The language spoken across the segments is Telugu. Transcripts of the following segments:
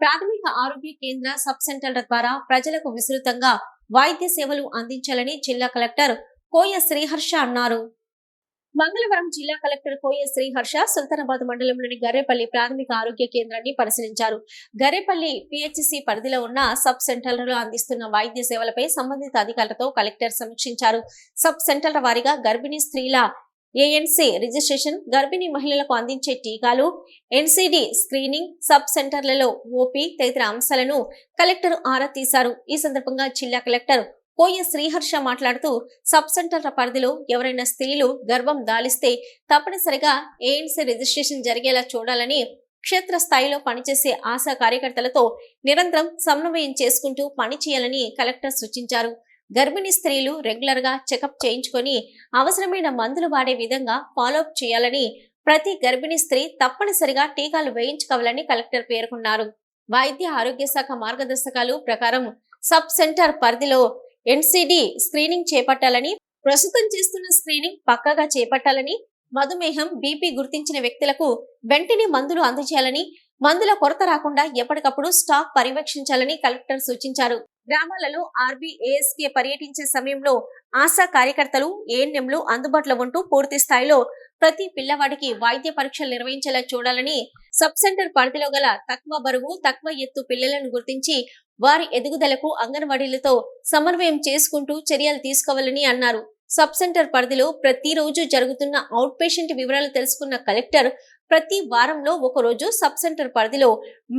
ప్రాథమిక ఆరోగ్య కేంద్ర సబ్ సెంటర్ల ద్వారా ప్రజలకు విస్తృతంగా వైద్య సేవలు అందించాలని జిల్లా కలెక్టర్ కోయ శ్రీహర్ష అన్నారు. మంగళవారం జిల్లా కలెక్టర్ కోయ శ్రీహర్ష సుల్తానాబాద్ మండలంలోని గర్రేపల్లి ప్రాథమిక ఆరోగ్య కేంద్రాన్ని పరిశీలించారు. గర్రేపల్లి పిహెచ్సి పరిధిలో ఉన్న సబ్ సెంటర్లలో అందిస్తున్న వైద్య సేవలపై సంబంధిత అధికారులతో కలెక్టర్ సమీక్షించారు. సబ్ సెంటర్ల వారీగా గర్భిణీ స్త్రీల ఏఎన్సీ రిజిస్ట్రేషన్ గర్భిణీ మహిళలకు అందించే టీకాలు ఎన్సీడీ స్క్రీనింగ్ సబ్ సెంటర్లలో ఓపీ తదితర అంశాలను కలెక్టర్ ఆరా తీశారు. ఈ సందర్భంగా జిల్లా కలెక్టర్ కోయ శ్రీహర్ష మాట్లాడుతూ సబ్ సెంటర్ల పరిధిలో ఎవరైనా స్త్రీలు గర్భం దాలిస్తే తప్పనిసరిగా ఏఎన్సీ రిజిస్ట్రేషన్ జరిగేలా చూడాలని క్షేత్ర స్థాయిలో పనిచేసే ఆశా కార్యకర్తలతో నిరంతరం సమన్వయం చేసుకుంటూ పనిచేయాలని కలెక్టర్ సూచించారు. గర్భిణీ స్త్రీలు రెగ్యులర్గా చెకప్ చేయించుకొని అవసరమైన మందులు వాడే విధంగా ఫాలోఅప్ చేయాలని ప్రతి గర్భిణీ స్త్రీ తప్పనిసరిగా టీకాలు వేయించుకోవాలని కలెక్టర్ పేర్కొన్నారు. వైద్య ఆరోగ్య శాఖ మార్గదర్శకాలు ప్రకారం సబ్ సెంటర్ పరిధిలో ఎన్సిడి స్క్రీనింగ్ చేపట్టాలని ప్రస్తుతం చేస్తున్న స్క్రీనింగ్ పక్కాగా చేపట్టాలని మధుమేహం బీపీ గుర్తించిన వ్యక్తులకు వెంటనే మందులు అందజేయాలని మందుల కొరత రాకుండా ఎప్పటికప్పుడు స్టాక్ పర్యవేక్షించాలని కలెక్టర్ సూచించారు. గ్రామాలలో ఆర్బీఏఎస్కే పర్యటించే సమయంలో ఆశా కార్యకర్తలు ఏఎన్ఎంలు అందుబాటులో ఉంటూ పూర్తి స్థాయిలో ప్రతి పిల్లవాడికి వైద్య పరీక్షలు నిర్వహించేలా చూడాలని సబ్ సెంటర్ పరిధిలో గల తక్కువ బరువు తక్కువ ఎత్తు పిల్లలను గుర్తించి వారి ఎదుగుదలకు అంగన్వాడీలతో సమన్వయం చేసుకుంటూ చర్యలు తీసుకోవాలని అన్నారు. సబ్ సెంటర్ పరిధిలో ప్రతిరోజు జరుగుతున్న అవుట్ పేషెంట్ వివరాలు తెలుసుకున్న కలెక్టర్ ప్రతి వారంలో ఒక రోజు సబ్ సెంటర్ పరిధిలో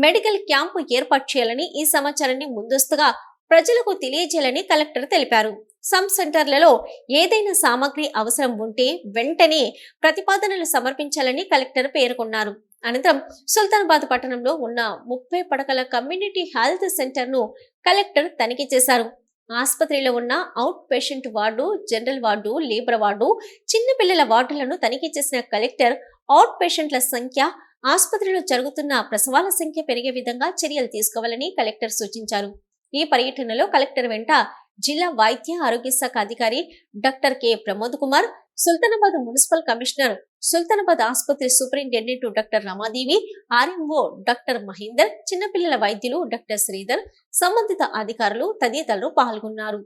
మెడికల్ క్యాంపు ఏర్పాటు చేయాలని ఈ సమాచారాన్ని ముందస్తుగా ప్రజలకు తెలియజేయాలని కలెక్టర్ తెలిపారు. సమ్ సెంటర్లలో ఏదైనా సామాగ్రి అవసరం ఉంటే వెంటనే ప్రతిపాదనలు సమర్పించాలని కలెక్టర్ పేర్కొన్నారు. అనంతరం సుల్తానాబాద్ పట్టణంలో ఉన్న ముప్పై పడకల కమ్యూనిటీ హెల్త్ సెంటర్ను కలెక్టర్ తనిఖీ చేశారు. ఆసుపత్రిలో ఉన్న out patient ward general ward labour ward చిన్నపిల్లల వార్డులను తనిఖీ చేసిన కలెక్టర్ అవుట్ పేషెంట్ల సంఖ్య ఆసుపత్రిలో జరుగుతున్న ప్రసవాల సంఖ్య పెరిగే విధంగా చర్యలు తీసుకోవాలని కలెక్టర్ సూచించారు. ఈ పర్యటనలో కలెక్టర్ వెంట జిల్లా వైద్య ఆరోగ్య శాఖ అధికారి doctor K Pramod Kumar Sultanabad municipal commissioner Sultanabad ఆసుపత్రి superintendent doctor Ramadevi RMO doctor Mahender చిన్నపిల్లల వైద్యులు డాక్టర్ శ్రీధర్ సంబంధిత అధికారులు తదితరులు పాల్గొన్నారు.